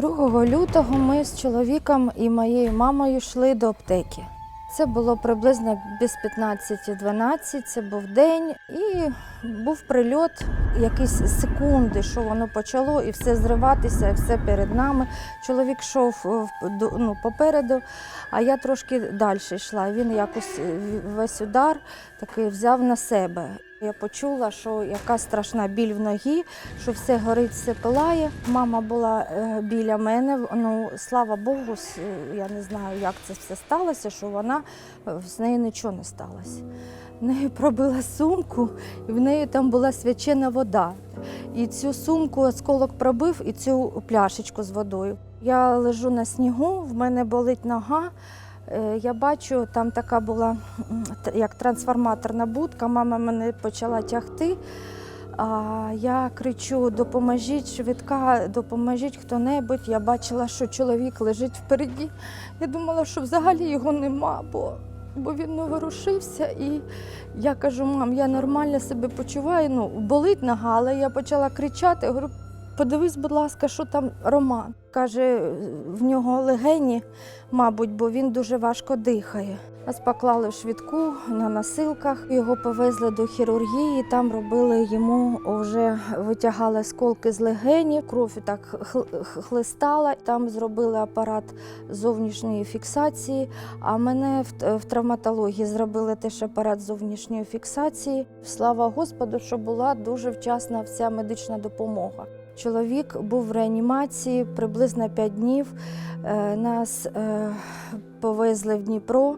2 лютого ми з чоловіком і моєю мамою йшли до аптеки. Це було приблизно без 15-12, це був день, і був прильот, якісь секунди, що воно почало, і все зриватися, і все перед нами. Чоловік йшов е, ну, попереду, а я трошки далі йшла. Він якось е, весь удар такий взяв на себе. Я почула, що яка страшна біль в ногі, що все горить, все пилає. Мама була е, біля мене. Ну, слава Богу, е, я не знаю, як це все сталося, що вона е, з нею нічого не сталося. В неї пробила сумку, і в неї там була свячена вода. І цю сумку осколок пробив і цю пляшечку з водою. Я лежу на снігу, в мене болить нога. Е, Я бачу, там така була як трансформаторна будка. Мама мене почала тягти. А я кричу: допоможіть, швидка, допоможіть хто-небудь. Я бачила, що чоловік лежить впереді. Я думала, що взагалі його нема, бо, бо він не ворушився. І я кажу, мам, я нормально себе почуваю. Ну, болить нога, але я почала кричати. Говорю, подивись, будь ласка, що там Роман. Каже, в нього легені, мабуть, бо він дуже важко дихає. Нас поклали в швидку на носилках, його повезли до хірургії. Там робили йому вже витягали осколки з легенів, кров так хлистала. Там зробили апарат зовнішньої фіксації. А мене в травматології зробили теж апарат зовнішньої фіксації. Слава Господу, що була дуже вчасна вся медична допомога. Чоловік був в реанімації приблизно 5 днів. Е, Нас е, повезли в Дніпро.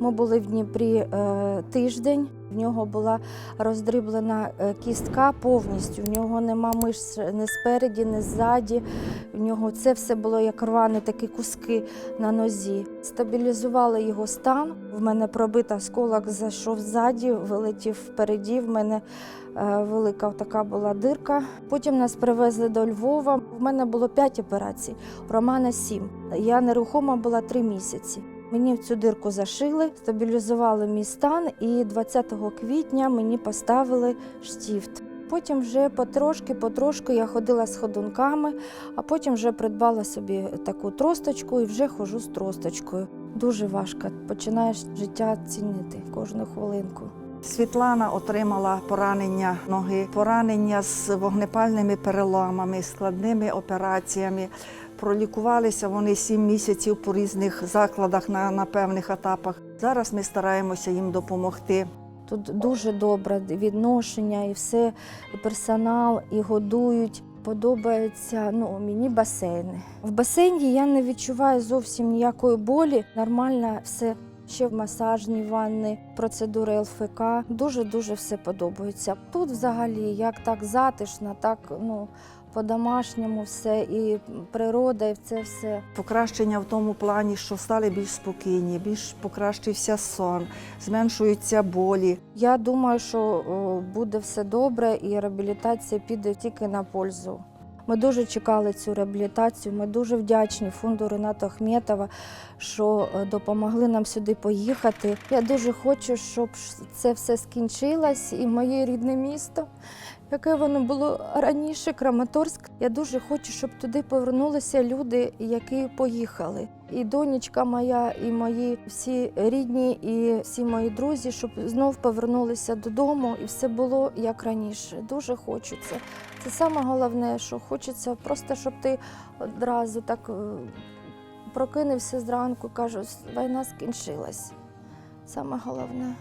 Ми були в Дніпрі е, тиждень. В нього була роздриблена е, кістка повністю. В нього нема мишць ні спереді, ні ззаді. В нього це все було як рвані такі куски на нозі. Стабілізували його стан. В мене пробита осколок зайшов ззаді, вилетів впереді. В мене е, велика така була дирка. Потім нас привезли до Львова. В мене було 5 операцій, у Романа 7. Я нерухома була 3 місяці. Мені в цю дирку зашили, стабілізували мій стан, і 20 квітня мені поставили штіфт. Потім вже потрошки, потрошки я ходила з ходунками, а потім вже придбала собі таку тросточку і вже ходжу з тросточкою. Дуже важко. Починаєш життя цінити кожну хвилинку. Світлана отримала поранення ноги, поранення з вогнепальними переламами, складними операціями. Пролікувалися вони сім місяців по різних закладах на, на певних етапах. Зараз ми стараємося їм допомогти. Тут дуже добре відношення, і все, і персонал, і годують. Подобається ну, мені басейни. В басейні я не відчуваю зовсім ніякої болі. Нормально все. Ще в масажній ванни, процедури ЛФК. Дуже-дуже все подобається. Тут взагалі як так затишно, так ну, по-домашньому все, і природа, і це все. Покращення в тому плані, що стали більш спокійні, більш покращився сон, зменшуються болі. Я думаю, що буде все добре і реабілітація піде тільки на пользу. Ми дуже чекали цю реабілітацію. Ми дуже вдячні фонду Рената Ахметова, що е, допомогли нам сюди поїхати. Я дуже хочу, щоб це все скінчилось і моє рідне місто, яке воно було раніше, Краматорськ. Я дуже хочу, щоб туди повернулися люди, які поїхали. І донечка моя, і мої всі рідні, і всі мої друзі, щоб знов повернулися додому, і все було як раніше. Дуже це. Це саме головне, що хочеться просто, щоб ти одразу так е, прокинувся зранку, кажу, війна скінчилась. Саме головне.